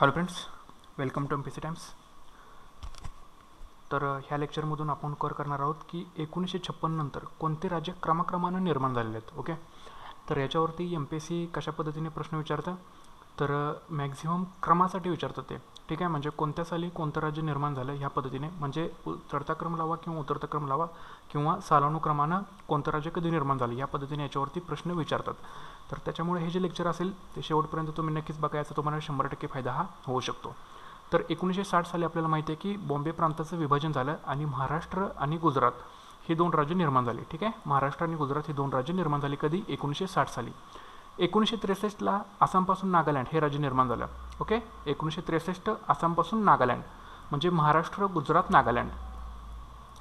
Hello friends welcome to M P C times तर ह्या लेक्चरमधून आपण कर करणार आहोत की एकोणीसशे छप्पन नंतर कोणते राज्य क्रमाक्रमानं निर्माण झालेले आहेत ओके तर याच्यावरती एम पी एस सी कशा पद्धतीने प्रश्न विचारतं? तर मॅक्झिमम क्रमासाठी विचारतं ते. ठीक आहे? म्हणजे कोणत्या साली कोणतं राज्य निर्माण झालं ह्या पद्धतीने? म्हणजे उ- चढता क्रम लावा किंवा उतरता क्रम लावा किंवा सालानुक्रमानं कोणतं राज्य कधी निर्माण झालं? या पद्धतीने याच्यावरती प्रश्न विचारतात. तर त्याच्यामुळे हे जे लेक्चर असेल ते शेवटपर्यंत तुम्ही नक्कीच बघायचा तुम्हाला शंभर टक्के फायदा हा होऊ शकतो. तर एकोणीसशे साठ साली आपल्याला माहिती आहे की बॉम्बे प्रांताचं विभाजन झालं आणि महाराष्ट्र आणि गुजरात हे दोन राज्य निर्माण झाले. ठीक आहे? महाराष्ट्र आणि गुजरात ही दोन राज्य निर्माण झाली कधी? एकोणीसशे साठ साली. एकोणीसशे त्रेसष्टला आसामपासून नागालँड हे राज्य निर्माण झालं. ओके? एकोणीसशे त्रेसष्ट आसामपासून नागालँड म्हणजे महाराष्ट्र गुजरात नागालँड.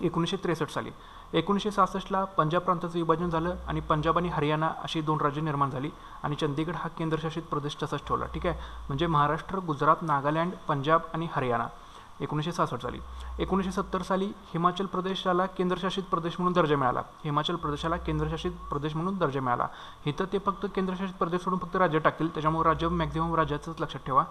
एकोणीसशे त्रेसष्ट साली. एकोणीसशे सहासष्टला पंजाब प्रांताचं विभाजन झालं आणि पंजाब आणि हरियाणा अशी दोन राज्य निर्माण झाली आणि चंदीगड हा केंद्रशासित प्रदेश तसाच ठेवला. ठीक आहे? म्हणजे महाराष्ट्र गुजरात नागालँड पंजाब आणि हरियाणा. एकोणीसशे सहासष्ट साली. एकोणीसशे सत्तर साली हिमाचल प्रदेशाला केंद्रशासित प्रदेश म्हणून दर्जा मिळाला. हिमाचल प्रदेशाला केंद्रशासित प्रदेश म्हणून दर्जा मिळाला. इथं ते फक्त केंद्रशासित प्रदेश सोडून फक्त राज्य टाकतील. त्याच्यामुळे राज्य मॅक्झिमम राज्याचंच लक्षात ठेवा.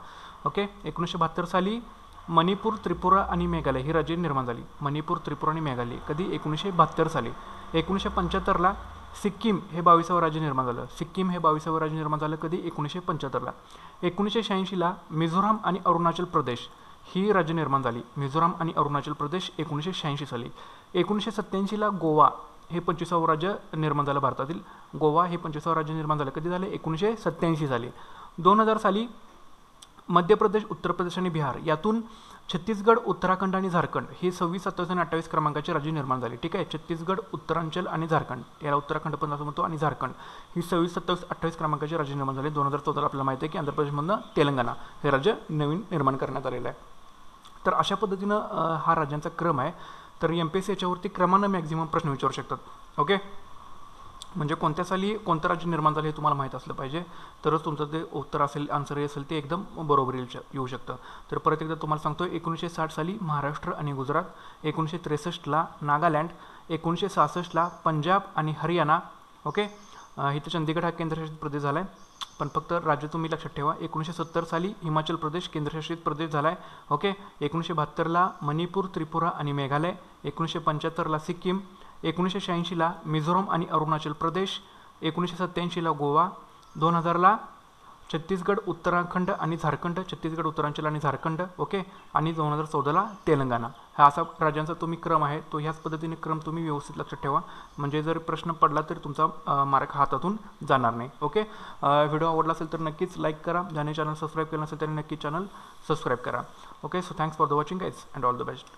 ओके एकोणीसशे बहात्तर साली मणिपूर त्रिपुरा आणि मेघालय ही राज्ये निर्माण झाली. मणिपूर त्रिपुरा आणि मेघालय. कधी? एकोणीसशे बहात्तर साली. एकोणीसशे पंच्याहत्तरला सिक्कीम हे बावीसावं राज्य निर्माण झालं. सिक्कीम हे बावीसावं राज्य निर्माण झालं कधी? एकोणीसशे पंच्याहत्तरला एकोणीसशे शहाऐंशीला मिझोराम आणि अरुणाचल प्रदेश. ही राज्य निर्माण झाली. मिझोराम आणि अरुणाचल प्रदेश एकोणीसशे शहाऐंशी साली. एकोणीसशे सत्त्याऐंशीला गोवा हे पंचवीसावं राज्य निर्माण झालं भारतातील. गोवा हे पंचवीसावं राज्य निर्माण झालं. कधी झाले? एकोणीसशे सत्त्याऐंशी साली. दोन हजार साली मध्य प्रदेश उत्तर प्रदेश आणि बिहार यातून छत्तीसगड उत्तराखंड आणि झारखंड हे सव्वीस सत्तावीस आणि अठ्ठावीस क्रमांकाचे राज्य निर्माण झाले. ठीक आहे? छत्तीसगड उत्तरांचल आणि झारखंड. याला उत्तराखंड पण असं म्हणतो आणि झारखंड. ही सव्वीस सत्तावीस अठ्ठावीस क्रमांकाचे राज्य निर्माण झाले. दोन हजार चौदाला आपल्याला माहिती आहे की आंध्र प्रदेशमधनं तेलंगणा हे राज्य नवीन निर्माण करण्यात आलेलं आहे. तर अशा पद्धतीनं हा राज्यांचा क्रम आहे. तर एम पी एस सी याच्यावरती क्रमानं मॅक्झिमम प्रश्न विचारू शकतात. ओके? म्हणजे कोणत्या साली कोणतं राज्य निर्माण झालं हे तुम्हाला माहीत असलं पाहिजे. तरच तुमचं ते उत्तर असेल आन्सर असेल ते एकदम बरोबर येऊ शक येऊ शकतं. तर परत एकदा तुम्हाला सांगतो एकोणीसशे साठ साली महाराष्ट्र आणि गुजरात एकोणीसशे त्रेसष्टला नागालँड एकोणीसशे सहासष्टला पंजाब आणि हरियाणा. ओके? इथं चंदीगड हा केंद्रशासित प्रदेश झाला आहे पण फक्त राज्य तुम्ही लक्षात ठेवा एकोणीसशे सत्तर साली हिमाचल प्रदेश केंद्रशासित प्रदेश झाला आहे ओके? एकोणीसशे बहात्तरला मणिपूर त्रिपुरा आणि मेघालय एकोणीसशे पंच्याहत्तरला सिक्कीम एकोणीसशे शहाऐंशीला मिझोरम आणि अरुणाचल प्रदेश एकोणीसशे सत्त्याऐंशीला गोवा दोन हजारला छत्तीसगड उत्तराखंड आणि झारखंड. छत्तीसगड उत्तरांचल आणि झारखंड ओके? आणि दोन हजार चौदाला तेलंगणा. हा असा राज्यांचा तुम्ही क्रम आहे. तो ह्याच पद्धतीने क्रम तुम्ही व्यवस्थित लक्षात ठेवा. म्हणजे जर प्रश्न पडला तर तुमचा मार्क हातातून जाणार नाही ओके? व्हिडिओ आवडला असेल तर नक्कीच लाईक करा. ज्याने चॅनल सबस्क्राईब केलं नसेल त्याने नक्कीच चॅनल सबस्क्राईब करा okay? So thanks for the watching guys and all the best